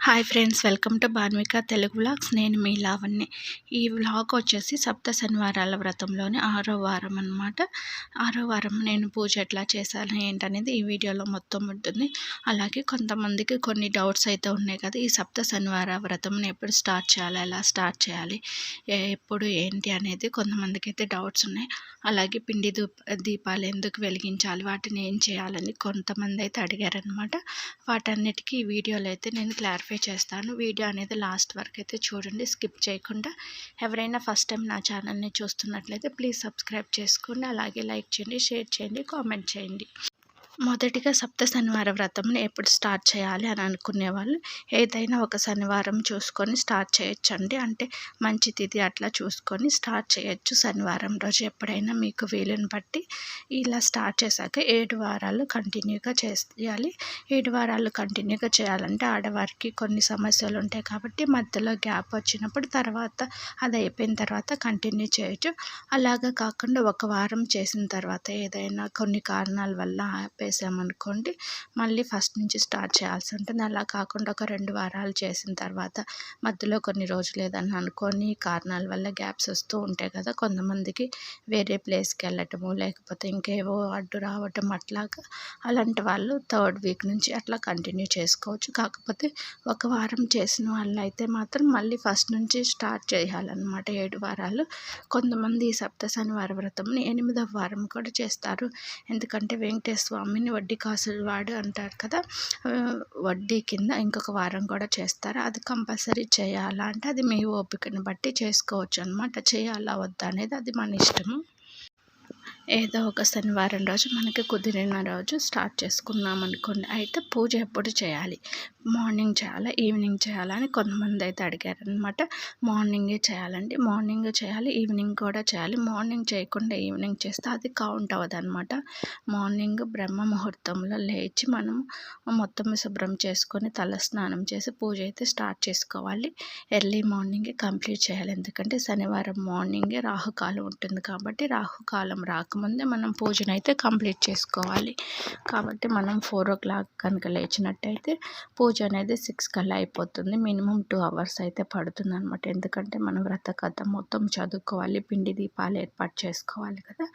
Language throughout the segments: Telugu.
Hi friends welcome to Bharmika Telugu vlogs. నేను మీ లావణ్య. ఈ వ్లాగ్ వచ్చేసి సప్త శనివారాల వ్రతంలోని ఆరో వారం అనమాట ఆరో వారం నేను పూజ ఎట్లా చేశాను ఏంటనేది ఈ వీడియోలో మొత్తం ఉంటుంది. అలాగే కొంతమందికి కొన్ని డౌట్స్ అయితే ఉన్నాయి కదా ఈ సప్త శనివార వ్రతంని ఎప్పుడు స్టార్ట్ చేయాలి ఎలా స్టార్ట్ చేయాలి ఎప్పుడు ఏంటి అనేది కొంతమందికి అయితే డౌట్స్ ఉన్నాయి. అలాగే పిండి దీపాలు ఎందుకు వెలిగించాలి వాటిని ఏం చేయాలని కొంతమంది అయితే అడిగారనమాట వాటన్నిటికీ ఈ వీడియోలో అయితే నేను క్లారిఫై క్లారిఫై చేస్తాను. వీడియో అనేది లాస్ట్ వరకు అయితే చూడండి. స్కిప్ చేయకుండా ఎవరైనా ఫస్ట్ టైం నా ఛానల్ని చూస్తున్నట్లయితే ప్లీజ్ సబ్స్క్రైబ్ చేసుకోండి. అలాగే లైక్ చేయండి షేర్ చేయండి కామెంట్ చేయండి. మొదటిగా సప్త శనివార వ్రతంని ఎప్పుడు స్టార్ట్ చేయాలి అని అనుకునే వాళ్ళు ఏదైనా ఒక శనివారం చూసుకొని స్టార్ట్ చేయొచ్చండి. అంటే మంచి తిథి అట్లా చూసుకొని స్టార్ట్ చేయొచ్చు శనివారం రోజు ఎప్పుడైనా మీకు వీలుని బట్టి. ఇలా స్టార్ట్ చేశాక ఏడు వారాలు కంటిన్యూగా చేయాలి. ఏడు వారాలు కంటిన్యూగా చేయాలంటే ఆడవారికి కొన్ని సమస్యలు ఉంటాయి కాబట్టి మధ్యలో గ్యాప్ వచ్చినప్పుడు తర్వాత అది అయిపోయిన తర్వాత కంటిన్యూ చేయొచ్చు. అలాగా కాకుండా ఒక వారం చేసిన తర్వాత ఏదైనా కొన్ని కారణాల వల్ల ఆపే చేసామనుకోండి మళ్ళీ ఫస్ట్ నుంచి స్టార్ట్ చేయాల్సి ఉంటుంది. అలా కాకుండా ఒక రెండు వారాలు చేసిన తర్వాత మధ్యలో కొన్ని రోజులు ఏదన్నా అనుకోని కారణాల వల్ల గ్యాప్స్ వస్తూ ఉంటాయి కదా కొంతమందికి వేరే ప్లేస్కి వెళ్ళటము లేకపోతే ఇంకేవో అడ్డు రావటం అట్లాగా అలాంటి వాళ్ళు థర్డ్ వీక్ నుంచి అట్లా కంటిన్యూ చేసుకోవచ్చు. కాకపోతే ఒక వారం చేసిన వాళ్ళు అయితే మాత్రం మళ్ళీ ఫస్ట్ నుంచి స్టార్ట్ చేయాలన్నమాట. ఏడు వారాలు. కొంతమంది సప్త శనివార వ్రతంని ఎనిమిదవ వారం కూడా చేస్తారు. ఎందుకంటే వెంకటేశ్వర స్వామిని వడ్డీ కాసులు వాడు అంటారు కదా. వడ్డీ కింద ఇంకొక వారం కూడా చేస్తారు. అది కంపల్సరీ చేయాలా అంటే అది మీ ఓపికను బట్టి చేసుకోవచ్చు అనమాట చేయాలా వద్దా అనేది అది మన ఇష్టము. ఏదో ఒక శనివారం రోజు మనకి కుదిరిన రోజు స్టార్ట్ చేసుకున్నాం అనుకోండి. అయితే పూజ ఎప్పుడు చేయాలి? మార్నింగ్ చేయాలా? ఈవినింగ్ చేయాలా? అని కొంతమంది అయితే అడిగారనమాట మార్నింగే చేయాలండి. మార్నింగ్ చేయాలి ఈవినింగ్ కూడా చేయాలి. మార్నింగ్ చేయకుండా ఈవినింగ్ చేస్తే అది కౌంట్ అవ్వదు అనమాట మార్నింగ్ బ్రహ్మ ముహూర్తంలో లేచి మనం మొత్తం శుభ్రం చేసుకొని తల స్నానం చేసి పూజ అయితే స్టార్ట్ చేసుకోవాలి. ఎర్లీ మార్నింగే కంప్లీట్ చేయాలి. ఎందుకంటే శనివారం మార్నింగే రాహుకాలం ఉంటుంది కాబట్టి రాహుకాలం రాకముందే మనం పూజను అయితే కంప్లీట్ చేసుకోవాలి. కాబట్టి మనం ఫోర్ ఓ క్లాక్ కనుక లేచినట్టయితే పూజ అనేది సిక్స్ కల్లా అయిపోతుంది. మినిమం టూ అవర్స్ అయితే పడుతుంది అనమాట ఎందుకంటే మనం వ్రత కథ మొత్తం చదువుకోవాలి. పిండి దీపాలు ఏర్పాటు చేసుకోవాలి కదా.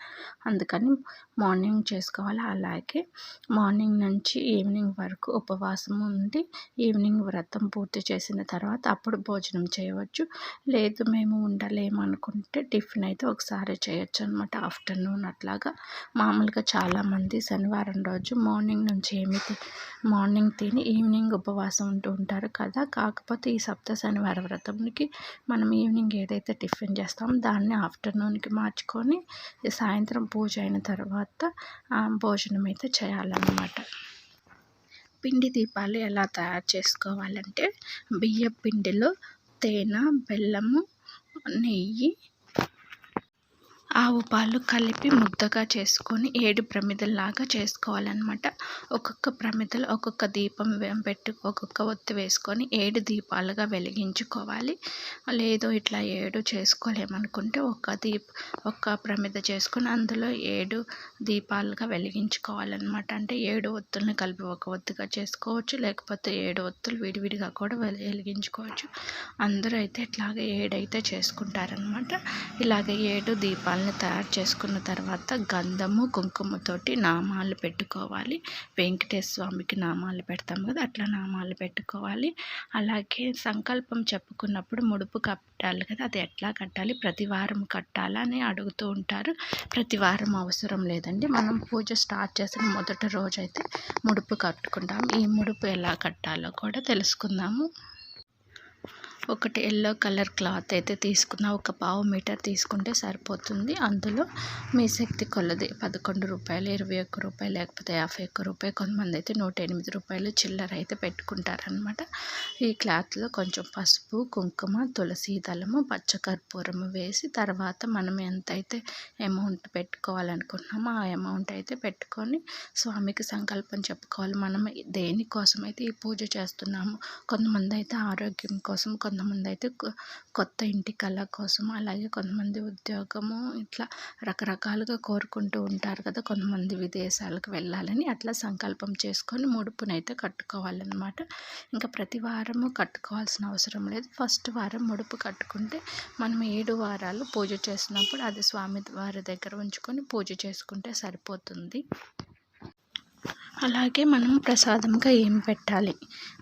అందుకని మార్నింగ్ చేసుకోవాలి. అలాగే మార్నింగ్ నుంచి ఈవినింగ్ వరకు ఉపవాసం ఉండి ఈవినింగ్ వ్రతం పూర్తి చేసిన తర్వాత అప్పుడు భోజనం చేయవచ్చు. లేదు మేము ఉండలేమనుకుంటే టిఫిన్ అయితే ఒకసారి చేయొచ్చు అనమాట ఆఫ్టర్నూన్ అట్లాగా మామూలుగా చాలామంది శనివారం రోజు మార్నింగ్ నుంచి ఏమి మార్నింగ్ తిని ఈవినింగ్ ఉపవాసం ఉంటూ ఉంటారు కదా. కాకపోతే ఈ సప్త శనివార వ్రతంకి మనం ఈవినింగ్ ఏదైతే టిఫిన్ చేస్తామో దాన్ని ఆఫ్టర్నూన్కి మార్చుకొని సాయంత్రం పూజ అయిన తర్వాత భోజనం అయితే చేయాలన్నమాట. పిండి దీపాలు ఎలా తయారు చేసుకోవాలంటే బియ్య పిండిలో తేనె బెల్లము నెయ్యి ఆవు పాలు కలిపి ముద్దగా చేసుకొని ఏడు ప్రమిదల్లాగా చేసుకోవాలన్నమాట. ఒక్కొక్క ప్రమిదలు ఒక్కొక్క దీపం పెట్టి ఒక్కొక్క ఒత్తి వేసుకొని ఏడు దీపాలుగా వెలిగించుకోవాలి. లేదు ఇట్లా ఏడు చేసుకోలేమనుకుంటే ఒక దీప ఒక్క ప్రమిద చేసుకొని అందులో ఏడు దీపాలుగా వెలిగించుకోవాలన్నమాట. అంటే ఏడు ఒత్తుల్ని కలిపి ఒక ఒత్తుగా చేసుకోవచ్చు లేకపోతే ఏడు ఒత్తులు విడివిడిగా కూడా వెలిగించుకోవచ్చు. అందరూ అయితే ఇట్లాగే ఏడైతే చేసుకుంటారనమాట ఇలాగే ఏడు దీపాలు నామాలను తయారు చేసుకున్న తర్వాత గంధము కుంకుమతోటి నామాలు పెట్టుకోవాలి. వెంకటేశ్వర స్వామికి నామాలు పెడతాం కదా అట్లా నామాలు పెట్టుకోవాలి. అలాగే సంకల్పం చెప్పుకున్నప్పుడు ముడుపు కట్టాలి కదా అది ఎట్లా కట్టాలి? ప్రతి వారం కట్టాలని అడుగుతూ ఉంటారు. ప్రతి వారం అవసరం లేదండి. మనం పూజ స్టార్ట్ చేసిన మొదటి రోజైతే ముడుపు కట్టుకుంటాం. ఈ ముడుపు ఎలా కట్టాలో కూడా తెలుసుకుందాము. ఒకటి ఎల్లో కలర్ క్లాత్ అయితే తీసుకున్న ఒక పావు మీటర్ తీసుకుంటే సరిపోతుంది. అందులో మీ శక్తి కొలది. పదకొండు రూపాయలు ఇరవై ఒక్క రూపాయలు లేకపోతే యాభై ఒక్క రూపాయలు. కొంతమంది అయితే నూట ఎనిమిది రూపాయలు చిల్లర అయితే పెట్టుకుంటారనమాట ఈ క్లాత్లో కొంచెం పసుపు కుంకుమ తులసి దళము పచ్చకర్పూరం వేసి తర్వాత మనం ఎంత అయితే అమౌంట్ పెట్టుకోవాలనుకుంటున్నామో ఆ అమౌంట్ అయితే పెట్టుకొని స్వామికి సంకల్పం చెప్పుకోవాలి. మనం దేనికోసం అయితే ఈ పూజ చేస్తున్నాము కొంతమంది అయితే ఆరోగ్యం కోసం కొంత కొంతమంది అయితే కొత్త ఇంటి కళ కోసం అలాగే కొంతమంది ఉద్యోగము ఇట్లా రకరకాలుగా కోరుకుంటూ ఉంటారు కదా కొంతమంది విదేశాలకు వెళ్ళాలని అట్లా సంకల్పం చేసుకొని ముడుపునైతే కట్టుకోవాలన్నమాట. ఇంకా ప్రతి వారము కట్టుకోవాల్సిన అవసరం లేదు. ఫస్ట్ వారం ముడుపు కట్టుకుంటే మనం ఏడు వారాలు పూజ చేసినప్పుడు అది స్వామి వారి దగ్గర ఉంచుకొని పూజ చేసుకుంటే సరిపోతుంది. అలాగే మనం ప్రసాదంగా ఏం పెట్టాలి?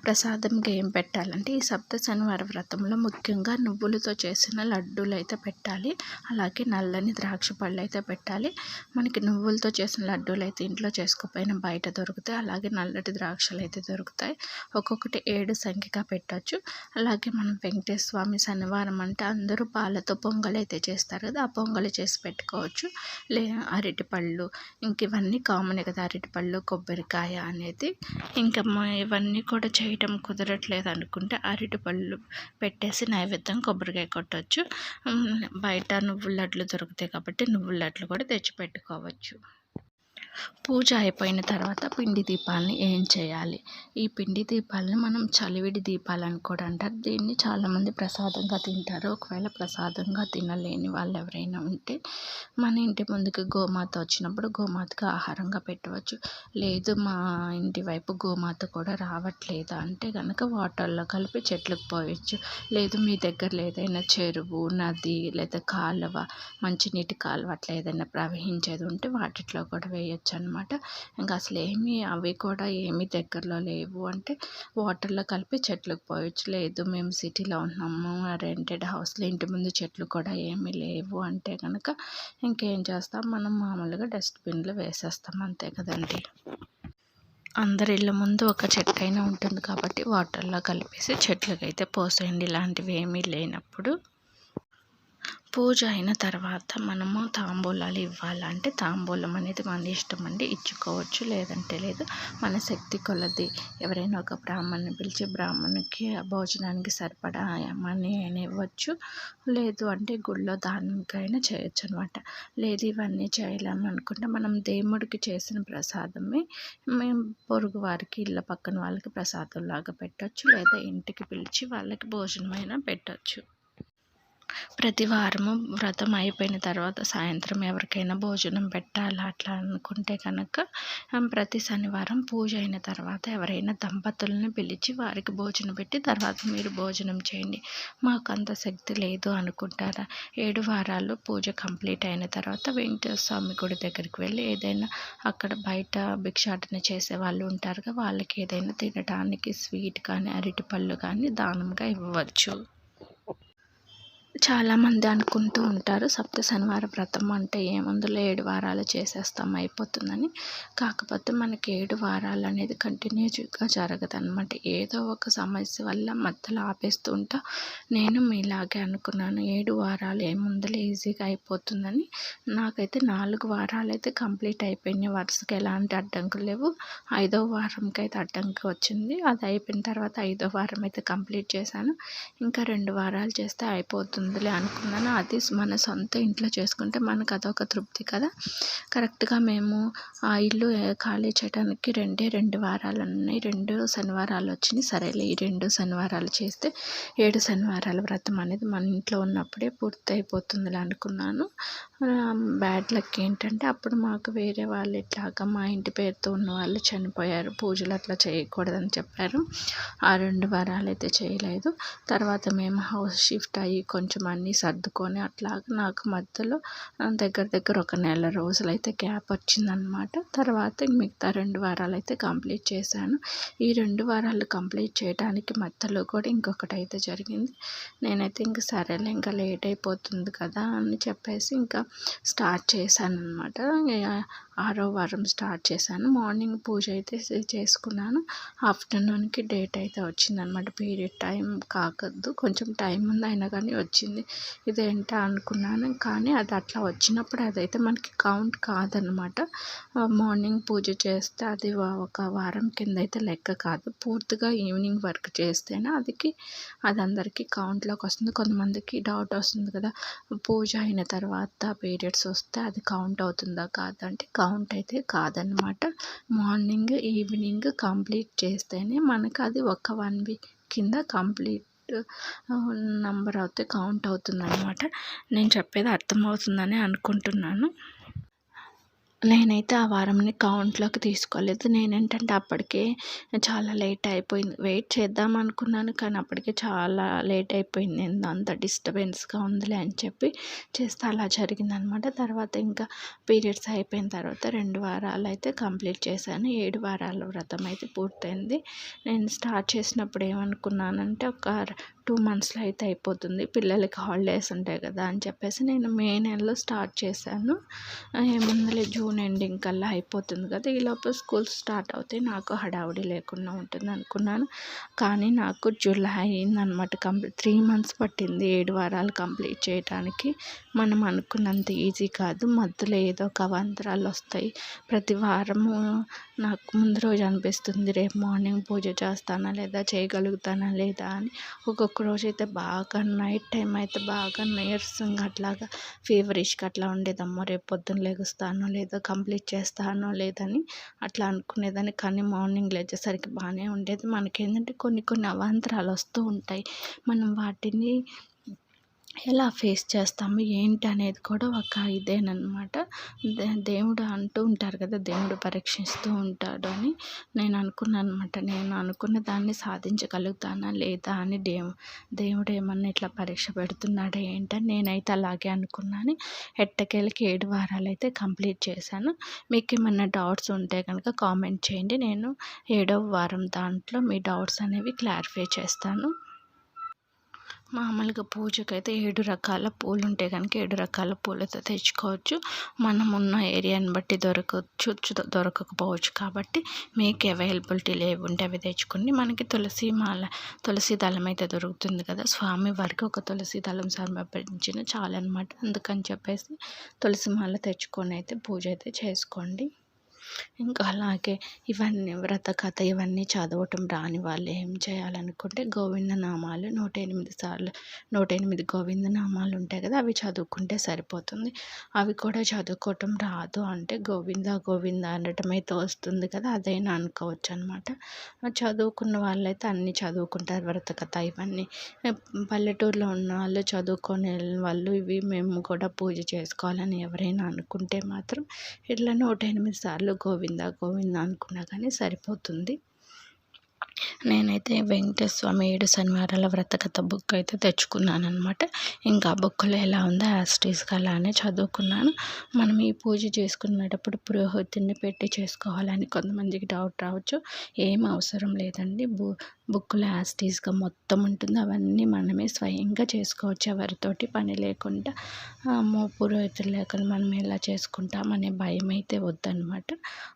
ప్రసాదంగా ఏం పెట్టాలంటే ఈ సప్త శనివార వ్రతంలో ముఖ్యంగా నువ్వులతో చేసిన లడ్డూలు అయితే పెట్టాలి. అలాగే నల్లని ద్రాక్ష పళ్ళు అయితే పెట్టాలి. మనకి నువ్వులతో చేసిన లడ్డూలు అయితే ఇంట్లో చేసుకోకపోయినా బయట దొరుకుతాయి. అలాగే నల్లటి ద్రాక్షలు అయితే దొరుకుతాయి. ఒక్కొక్కటి ఏడు సంఖ్యగా పెట్టచ్చు. అలాగే మనం వెంకటేశ్వర స్వామి శనివారం అంటే అందరూ పాలతో పొంగల్ అయితే చేస్తారు కదా ఆ పొంగలి చేసి పెట్టుకోవచ్చు. లే అరటిపళ్ళు ఇంక ఇవన్నీ కామన్ కదా అరటిపళ్ళు కొబ్బరికాయ అనేది. ఇంకా ఇవన్నీ కూడా చేయటం కుదరట్లేదు అనుకుంటే అరటిపళ్ళు పెట్టేసి నైవేద్యం కొబ్బరికాయ కొట్టవచ్చు బయట నువ్వుల లడ్లు దొరుకుతాయి కాబట్టి నువ్వుల లడ్లు కూడా తెచ్చి పెట్టుకోవచ్చు. పూజ అయిపోయిన తర్వాత పిండి దీపాలని ఏం చేయాలి? ఈ పిండి దీపాలని మనం చలివిడి దీపాలు అని కూడా అంటారు. దీన్ని చాలామంది ప్రసాదంగా తింటారు. ఒకవేళ ప్రసాదంగా తినలేని వాళ్ళు ఎవరైనా ఉంటే మన ఇంటి ముందుకు గోమాత వచ్చినప్పుడు గోమాతకు ఆహారంగా పెట్టవచ్చు. లేదు మా ఇంటి వైపు గోమాత కూడా రావట్లేదు అంటే కనుక వాటర్లో కలిపి చెట్లకు పోయచ్చు. లేదు మీ దగ్గర ఏదైనా చెరువు నది లేదా కాలువ మంచినీటి కాలువ అట్లా ఏదైనా ప్రవహించేది ఉంటే వాటిలో కూడా వేయచ్చు. చేయొచ్చు అనమాట ఇంకా అసలు ఏమీ అవి కూడా ఏమీ దగ్గరలో లేవు. అంటే వాటర్లో కలిపి చెట్లకు పోయొచ్చు. లేదు మేము సిటీలో ఉన్నాము. రెంటెడ్ హౌస్లో ఇంటి ముందు చెట్లు కూడా ఏమీ లేవు అంటే కనుక ఇంకేం చేస్తాం? మనం మామూలుగా డస్ట్బిన్లో వేసేస్తాం. అంతే కదండి. అందరి ఇళ్ళ ముందు ఒక చెట్టు అయినా ఉంటుంది కాబట్టి వాటర్లో కలిపేసి చెట్లకైతే పోసేయండి. ఇలాంటివి ఏమీ లేనప్పుడు. పూజ అయిన తర్వాత మనము తాంబూలాలు ఇవ్వాలంటే తాంబూలం అనేది మన ఇష్టం అండి. ఇచ్చుకోవచ్చు లేదంటే లేదు. మన శక్తి కొలది. ఎవరైనా ఒక బ్రాహ్మణ్ని పిలిచి బ్రాహ్మణుకి భోజనానికి సరిపడా మనీ అయినా ఇవ్వచ్చు. లేదు అంటే గుళ్ళో దానికైనా చేయొచ్చు అనమాట లేదు ఇవన్నీ చేయలేము అనుకుంటే మనం దేవుడికి చేసిన ప్రసాదమే మేము పొరుగు వారికి ఇళ్ళ పక్కన వాళ్ళకి ప్రసాదం లాగా పెట్టచ్చు లేదా ఇంటికి పిలిచి వాళ్ళకి భోజనం అయినా పెట్టచ్చు. ప్రతి వారము వ్రతం అయిపోయిన తర్వాత సాయంత్రం ఎవరికైనా భోజనం పెట్టాలా అట్లా అనుకుంటే కనుక ప్రతి శనివారం పూజ అయిన తర్వాత ఎవరైనా దంపతులను పిలిచి వారికి భోజనం పెట్టి తర్వాత మీరు భోజనం చేయండి. మాకు అంత శక్తి లేదు అనుకుంటారా? ఏడు వారాలు పూజ కంప్లీట్ అయిన తర్వాత వెంకటేశ్వర స్వామి గుడి దగ్గరికి వెళ్ళి ఏదైనా అక్కడ బయట భిక్షాటన చేసే వాళ్ళు ఉంటారుగా వాళ్ళకి ఏదైనా తినడానికి స్వీట్ కానీ అరటిపళ్ళు కానీ దానంగా ఇవ్వవచ్చు చాలామంది అనుకుంటూ ఉంటారు సప్త శనివార వ్రతం అంటే ఏముందులో ఏడు వారాలు చేసేస్తాం అయిపోతుందని. కాకపోతే మనకి ఏడు వారాలు అనేది కంటిన్యూగా జరగదు అనమాట ఏదో ఒక సమస్య వల్ల మధ్యలో ఆపేస్తూ ఉంటా. నేను మీలాగే అనుకున్నాను ఏడు వారాలు ఏముందులో ఈజీగా అయిపోతుందని. నాకైతే నాలుగు వారాలు అయితే కంప్లీట్ అయిపోయినాయి. వరుసకి ఎలాంటి అడ్డంకులు లేవు. ఐదో వారంకి అయితే అడ్డంకి వచ్చింది. అది అయిపోయిన తర్వాత ఐదో వారం అయితే కంప్లీట్ చేశాను. ఇంకా రెండు వారాలు చేస్తే అయిపోతుంది. ఉందిలే అనుకున్నాను. అది మన సొంత ఇంట్లో చేసుకుంటే మనకు అదొక తృప్తి కదా. కరెక్ట్గా మేము ఆ ఇల్లు ఖాళీ చేయడానికి రెండే రెండు వారాలు ఉన్నాయి. రెండు శనివారాలు వచ్చినాయి. సరేలే ఈ రెండు శనివారాలు చేస్తే ఏడు శనివారాల వ్రతం అనేది మన ఇంట్లో ఉన్నప్పుడే పూర్తి అయిపోతుందిలే అనుకున్నాను బ్యాడ్ లక్ ఏంటంటే అప్పుడు మాకు వేరే వాళ్ళు ఇట్లాగా మా ఇంటి పేరుతో ఉన్న వాళ్ళు చనిపోయారు. పూజలు అట్లా చేయకూడదని చెప్పారు. ఆ రెండు వారాలు అయితే చేయలేదు. తర్వాత మేము హౌస్ షిఫ్ట్ అయ్యి కొంచెం కొంచెం అన్నీ సర్దుకొని అట్లాగా నాకు మధ్యలో దగ్గర దగ్గర ఒక నెల రోజులు అయితే గ్యాప్ వచ్చిందనమాట తర్వాత మిగతా రెండు వారాలు అయితే కంప్లీట్ చేశాను. ఈ రెండు వారాలు కంప్లీట్ చేయడానికి మధ్యలో కూడా ఇంకొకటి అయితే జరిగింది. నేనైతే ఇంక సరేలే ఇంకా లేట్ అయిపోతుంది కదా అని చెప్పేసి ఇంకా స్టార్ట్ చేశాను అనమాట ఆరో వారం స్టార్ట్ చేశాను. మార్నింగ్ పూజ అయితే చేసుకున్నాను. ఆఫ్టర్నూన్కి డేట్ అయితే వచ్చిందనమాట పీరియడ్ టైం కాకద్దు. కొంచెం టైం ఉంది అయినా కానీ వచ్చింది. ఇదేంటా అనుకున్నాను. కానీ అది అట్లా వచ్చినప్పుడు అదైతే మనకి కౌంట్ కాదనమాట మార్నింగ్ పూజ చేస్తే అది ఒక వారం కింద అయితే లెక్క కాదు. పూర్తిగా ఈవినింగ్ వర్క్ చేస్తేనే అదికి అది అందరికీ కౌంట్లోకి వస్తుంది. కొంతమందికి డౌట్ వస్తుంది కదా. పూజ అయిన తర్వాత పీరియడ్స్ వస్తే అది కౌంట్ అవుతుందా కాదంటే కౌంట్ అయితే కాదనమాట మార్నింగ్ ఈవినింగ్ కంప్లీట్ చేస్తేనే మనకు అది ఒక వన్ వీక్ కింద కంప్లీట్ నంబర్ అయితే కౌంట్ అవుతుంది అనమాట నేను చెప్పేది అర్థమవుతుందని అనుకుంటున్నాను. నేనైతే ఆ వారంని కౌంట్లోకి తీసుకోలేదు. నేనేంటంటే అప్పటికే చాలా లేట్ అయిపోయింది. వెయిట్ చేద్దాం అనుకున్నాను కానీ అప్పటికే చాలా లేట్ అయిపోయింది. నేను అంత డిస్టర్బెన్స్గా ఉందిలే అని చెప్పి చేస్తే అలా జరిగిందనమాట. తర్వాత ఇంకా పీరియడ్స్ అయిపోయిన తర్వాత రెండు వారాలు అయితే కంప్లీట్ చేశాను. ఏడు వారాల వ్రతం అయితే పూర్తయింది. నేను స్టార్ట్ చేసినప్పుడు ఏమనుకున్నానంటే ఒక టూ మంత్స్లో అయితే అయిపోతుంది. పిల్లలకి హాలిడేస్ ఉంటాయి కదా అని చెప్పేసి నేను మే నెలలో స్టార్ట్ చేశాను. ఏముందలే జూన్ ఎండింగ్ కల్లా అయిపోతుంది కదా. ఈలోపు స్కూల్ స్టార్ట్ అవుతాయి నాకు హడావుడి లేకుండా ఉంటుంది అనుకున్నాను. కానీ నాకు జూలై అయిందనమాట కంప్లీట్ త్రీ మంత్స్ పట్టింది ఏడు వారాలు కంప్లీట్ చేయడానికి మనం అనుకున్నంత ఈజీ కాదు. మధ్యలో ఏదో ఒక అవాంతరాలు వస్తాయి. ప్రతి వారము నాకు ముందు రోజు అనిపిస్తుంది రేపు మార్నింగ్ పూజ చేస్తానా లేదా చేయగలుగుతానా లేదా అని. ఒక్కొక్క రోజు అయితే బాగా నైట్ టైం అయితే బాగా నీరసంగా అట్లాగా ఫీవరిష్గా అట్లా ఉండేదమ్మో. రేపు పొద్దున్న లెగుస్తానో లేదో కంప్లీట్ చేస్తానో లేదని అట్లా అనుకునేదాన్ని. కానీ మార్నింగ్ లేచేసరికి బాగానే ఉండేది. మనకేంటంటే కొన్ని కొన్ని అవాంతరాలు వస్తూ ఉంటాయి. మనం వాటిని ఎలా ఫేస్ చేస్తాము ఏంటి అనేది కూడా ఒక ఇదేనమాట దేవుడు అంటూ ఉంటారు కదా దేవుడు పరీక్షిస్తూ ఉంటాడు అని నేను అనుకున్నాను అనమాట నేను అనుకున్న దాన్ని సాధించగలుగుతానా లేదా అని దేవు దేవుడు ఏమన్నా ఇట్లా పరీక్ష పెడుతున్నాడా ఏంటని నేనైతే అలాగే అనుకున్నాను. ఎట్టకేళ్ళకి ఏడు వారాలు అయితే కంప్లీట్ చేశాను. మీకు ఏమన్నా డౌట్స్ ఉంటే కనుక కామెంట్ చేయండి. నేను ఏడవ వారం దాంట్లో మీ డౌట్స్ అనేవి క్లారిఫై చేస్తాను. మామూలుగా పూజకైతే ఏడు రకాల పూలు ఉంటే కనుక ఏడు రకాల పూలతో తెచ్చుకోవచ్చు. మనం ఉన్న ఏరియాని బట్టి దొరకవచ్చు దొరకకపోవచ్చు కాబట్టి మీకు అవైలబిలిటీ లేవుంటే అవి తెచ్చుకుని మనకి తులసి మాల తులసి దళం అయితే దొరుకుతుంది కదా. స్వామి వారికి ఒక తులసి దళం సమర్పించిన చాలన్నమాట. అందుకని చెప్పేసి తులసి మాల తెచ్చుకొని అయితే పూజ అయితే చేసుకోండి. ఇంకా అలాగే ఇవన్నీ వ్రత కథ ఇవన్నీ చదవటం రాని వాళ్ళు ఏం చేయాలనుకుంటే గోవింద నామాలు నూట ఎనిమిది సార్లు నూట ఎనిమిది గోవింద నామాలు ఉంటాయి కదా అవి చదువుకుంటే సరిపోతుంది. అవి కూడా చదువుకోవటం రాదు అంటే గోవింద గోవింద అనటం అయితే వస్తుంది కదా అదైనా అనుకోవచ్చు అనమాట చదువుకున్న వాళ్ళైతే అన్నీ చదువుకుంటారు వ్రత కథ ఇవన్నీ. పల్లెటూరులో ఉన్న వాళ్ళు చదువుకునే వాళ్ళు ఇవి మేము కూడా పూజ చేసుకోవాలని ఎవరైనా అనుకుంటే మాత్రం ఇట్లా నూట ఎనిమిది సార్లు గోవిందా గోవిందా అనుకున్నా కానీ సరిపోతుంది. నేనైతే వెంకటేశ్వర స్వామి ఏడు శనివారాల వ్రతకథ బుక్ అయితే తెచ్చుకున్నాను అనమాట ఇంకా బుక్లో ఎలా ఉందో యాస్టీస్గా అలానే చదువుకున్నాను. మనం ఈ పూజ చేసుకునేటప్పుడు పురోహితుడిని పెట్టి చేసుకోవాలని కొంతమందికి డౌట్ రావచ్చు. ఏం అవసరం లేదండి. బు బుక్లో యాస్టీస్గా మొత్తం ఉంటుంది. అవన్నీ మనమే స్వయంగా చేసుకోవచ్చు. ఎవరితోటి పని లేకుండా అమ్మో పురోహితులు లేకుండా మనం ఎలా చేసుకుంటాం అనే భయం అయితే వద్దనమాట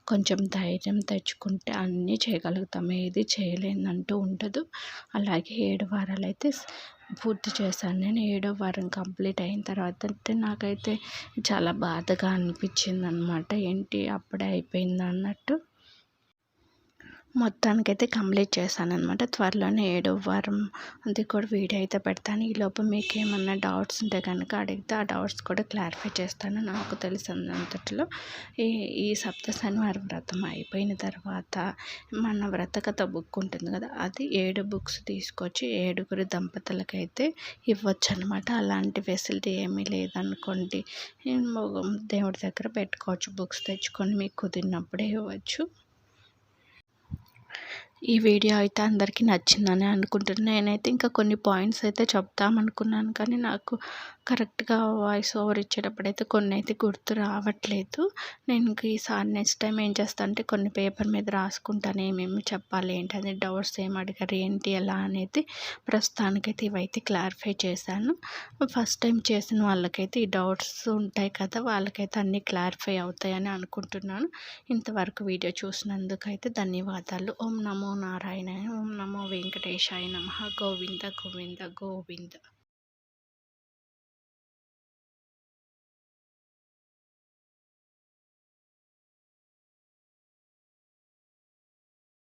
కొంచెం ధైర్యం తెచ్చుకుంటే అన్నీ చేయగలుగుతాం. ఏది చేయలేనంటూ ఉండదు. అలాగే ఏడు వారాలు అయితే పూర్తి చేశాను. నేను ఏడో వారం కంప్లీట్ అయిన తర్వాత అయితే నాకైతే చాలా బాధగా అనిపించింది అనమాట ఏంటి అప్పుడే అయిపోయింది అన్నట్టు. మొత్తానికైతే కంప్లీట్ చేశాను అనమాట త్వరలోనే ఏడో వారం అది కూడా వీడియో అయితే పెడతాను. ఈలోపు మీకు ఏమన్నా డౌట్స్ ఉంటే కనుక అడిగితే ఆ డౌట్స్ కూడా క్లారిఫై చేస్తాను. నాకు తెలిసినంతట్లో ఈ ఈ సప్త శనివారం వ్రతం అయిపోయిన తర్వాత మన వ్రతకథ బుక్ ఉంటుంది కదా అది ఏడు బుక్స్ తీసుకొచ్చి ఏడుగురు దంపతులకైతే ఇవ్వచ్చు అనమాట అలాంటి ఫెసిలిటీ ఏమీ లేదనుకోండి దేవుడి దగ్గర పెట్టుకోవచ్చు. బుక్స్ తెచ్చుకొని మీకు కుదిరినప్పుడే ఇవ్వచ్చు. ఈ వీడియో అయితే అందరికీ నచ్చిందని అనుకుంటున్నాను నేనైతే ఇంకా కొన్ని పాయింట్స్ అయితే చెప్తామనుకున్నాను కానీ నాకు కరెక్ట్గా వాయిస్ ఓవర్ ఇచ్చేటప్పుడు అయితే కొన్ని అయితే గుర్తు రావట్లేదు. నేను ఈసారి నెక్స్ట్ టైం ఏం చేస్తాను అంటే కొన్ని పేపర్ మీద రాసుకుంటాను ఏమేమి చెప్పాలి ఏంటి డౌట్స్ ఏం అడిగారు ఏంటి ఎలా అనేది ప్రస్తుతానికైతే ఇవైతే క్లారిఫై చేశాను. ఫస్ట్ టైం చేసిన వాళ్ళకైతే ఈ డౌట్స్ ఉంటాయి కదా వాళ్ళకైతే అన్నీ క్లారిఫై అవుతాయని అనుకుంటున్నాను. ఇంతవరకు వీడియో చూసినందుకైతే ధన్యవాదాలు. ఓం నమో నారాయణ ఓం నమో వెంకటేశాయ నమ. గోవింద గోవింద గోవింద.